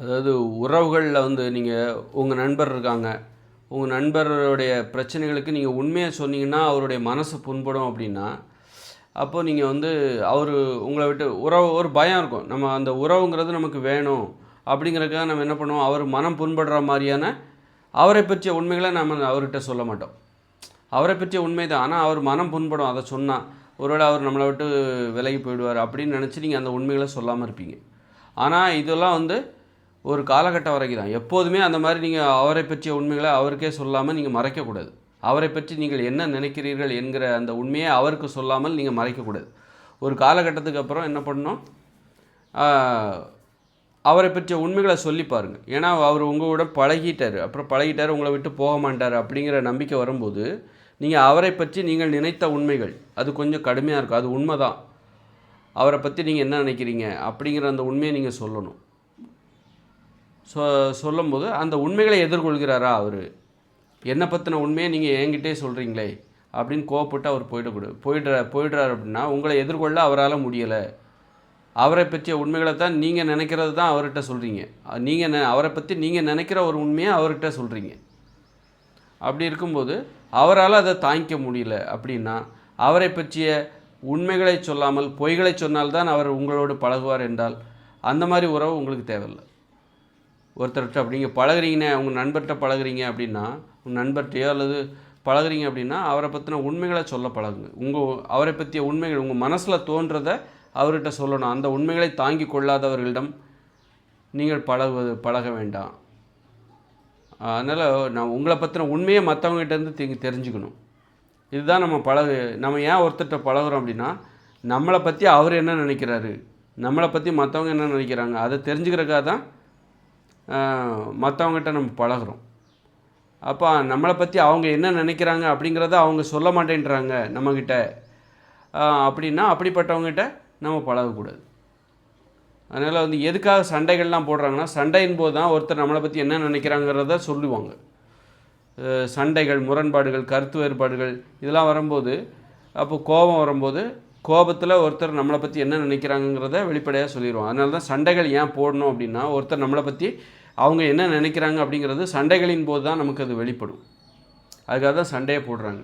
அதாவது உறவுகளில் வந்து நீங்கள் உங்கள் நண்பர் இருக்காங்க. உங்கள் நண்பருடைய பிரச்சனைகளுக்கு நீங்கள் உண்மையை சொன்னீங்கன்னா அவருடைய மனசு புண்படும் அப்படின்னா அப்போது நீங்கள் வந்து அவர் உங்களை விட்டு உறவு ஒரு பயம் இருக்கும். நம்ம அந்த உறவுங்கிறது நமக்கு வேணும் அப்படிங்கிறதுக்காக நம்ம என்ன பண்ணுவோம்? அவர் மனம் புண்படுற மாதிரியான அவரை பற்றிய உண்மைகளை நம்ம அவர்கிட்ட சொல்ல மாட்டோம். அவரை பற்றிய உண்மை தான். ஆனால் அவர் மனம் புண்படும். அதை சொன்னால் ஒருவேளை அவர் நம்மளை விட்டு விலகி போயிடுவார் அப்படின்னு நினச்சி நீங்கள் அந்த உண்மைகளை சொல்லாமல் இருப்பீங்க. ஆனால் இதெல்லாம் வந்து ஒரு காலகட்டம் வரைக்கும் தான். எப்போதுமே அந்த மாதிரி நீங்கள் அவரை பற்றிய உண்மைகளை அவருக்கே சொல்லாமல் நீங்கள் மறைக்கக்கூடாது. அவரை பற்றி நீங்கள் என்ன நினைக்கிறீர்கள் என்கிற அந்த உண்மையை அவருக்கு சொல்லாமல் நீங்கள் மறைக்கக்கூடாது. ஒரு காலகட்டத்துக்கு அப்புறம் என்ன பண்ணணும்? அவரை பற்றிய உண்மைகளை சொல்லி பாருங்கள் ஏன்னா அவர் உங்களோட பழகிட்டார். அப்புறம் பழகிட்டார் உங்களை விட்டு போக மாட்டார் அப்படிங்கிற நம்பிக்கை வரும்போது நீங்கள் அவரை பற்றி நீங்கள் நினைத்த உண்மைகள் அது கொஞ்சம் கடுமையாக இருக்கும். அது உண்மை தான் அவரை பற்றி நீங்கள் என்ன நினைக்கிறீங்க அப்படிங்கிற அந்த உண்மையை நீங்கள் சொல்லணும். சொ சொல்லும்போது அந்த உண்மைகளை எதிர்கொள்கிறாரா அவர்? என்னை பற்றின உண்மையை நீங்கள் என்கிட்டே சொல்கிறீங்களே அப்படின்னு கோவப்பட்டு அவர் போயிடக்கூடாது போயிடுற போயிடுறாரு அப்படின்னா உங்களை எதிர்கொள்ள அவரால் முடியலை. அவரை பற்றிய உண்மைகளை தான் நீங்கள் நினைக்கிறது தான் அவர்கிட்ட சொல்கிறீங்க நீங்கள் ந அவரை பற்றி நீங்கள் நினைக்கிற ஒரு உண்மையை அவர்கிட்ட சொல்கிறீங்க அப்படி இருக்கும்போது அவரால் அதை தாங்கிக்க முடியல அப்படின்னா அவரை பற்றிய உண்மைகளை சொல்லாமல் பொய்களை சொன்னால்தான் அவர் உங்களோடு பழகுவார் என்றால் அந்த மாதிரி உறவு உங்களுக்கு தேவையில்லை. ஒருத்தர்கிட்ட அப்படி நீங்கள் பழகுறீங்கண்ணே உங்கள் நண்பர்கிட்ட பழகுறீங்க அப்படின்னா உங்கள் நண்பர்கிட்டயோ அல்லது பழகுறீங்க அப்படின்னா அவரை பற்றின உண்மைகளை சொல்ல பழகுங்க. உங்கள் அவரை பற்றிய உண்மைகள் உங்கள் மனசில் தோன்றதை அவர்கிட்ட சொல்லணும். அந்த உண்மைகளை தாங்கி கொள்ளாதவர்களிடம் நீங்கள் பழகுவது பழக வேண்டாம். அதனால் நான் உங்களை பற்றின உண்மையை மற்றவங்ககிட்டேருந்து தெ தெரிஞ்சுக்கணும். இதுதான் நம்ம பழகு நம்ம ஏன் ஒருத்தர்கிட்ட பழகுறோம் அப்படின்னா நம்மளை பற்றி அவர் என்ன நினைக்கிறாரு? நம்மளை பற்றி மற்றவங்க என்ன நினைக்கிறாங்க? அதை தெரிஞ்சுக்கிறதுக்காக தான் மற்றவங்ககிட்ட நம்ம பழகுறோம். அப்போ நம்மளை பற்றி அவங்க என்ன நினைக்கிறாங்க அப்படிங்கிறத அவங்க சொல்ல மாட்டேன்றாங்க நம்மக்கிட்ட அப்படின்னா அப்படிப்பட்டவங்ககிட்ட நம்ம பழகக்கூடாது. அதனால் வந்து எதுக்காக சண்டைகள்லாம் போடுறாங்கன்னா சண்டையின் போது தான் ஒருத்தர் நம்மளை பற்றி என்ன நினைக்கிறாங்கிறத சொல்லுவாங்க. சண்டைகள் முரண்பாடுகள் கருத்து வேறுபாடுகள் இதெல்லாம் வரும்போது அப்போ கோபம் வரும்போது கோபத்தில் ஒருத்தர் நம்மளை பற்றி என்ன நினைக்கிறாங்கங்கிறத வெளிப்படையாக சொல்லிடுவோம் அதனால தான் சண்டைகள் ஏன் போடணும் அப்படின்னா ஒருத்தர் நம்மளை பற்றி அவங்க என்ன நினைக்கிறாங்க அப்படிங்கிறது சண்டைகளின் போது தான் நமக்கு அது வெளிப்படும். அதுக்காக தான் சண்டையை போடுறாங்க.